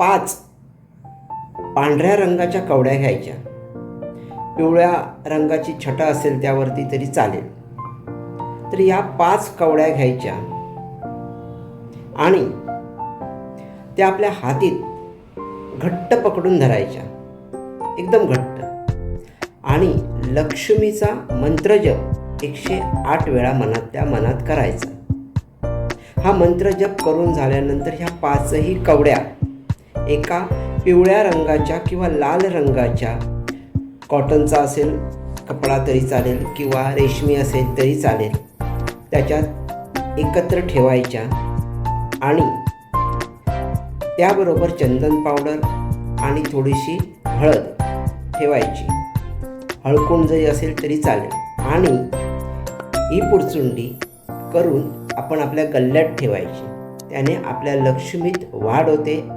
पाच पांढऱ्या रंगाच्या कवड्या घ्यायच्या. पिवळ्या रंगाची छटा असेल त्यावरती तरी चालेल. तर या पाच कवड्या घ्यायच्या. आणि त्या आपल्या हातीत घट्ट पकडून धरायच्या. एकदम घट्ट. आणि लक्ष्मीचा मंत्रजप एकशे आठ वेळा मनात त्या मनात करायचा. हा मंत्रजप करून झाल्यानंतर ह्या पाचही कवड्या एका पिवळ्या रंगाच्या किंवा लाल रंगाच्या कॉटनचा असेल कपडा तरी चालेल किंवा रेशमी असेल तरी चालेल. त्याच्यात एकत्र ठेवायच्या आणि त्याबरोबर चंदन पावडर आणि थोडीशी हळद ठेवायची. हळकून जरी असेल तरी चालेल. आणि ही पुरचुंडी करून आपण आपल्या गल्ल्यात ठेवायची. त्याने आपल्या लक्ष्मीत वाढ होते.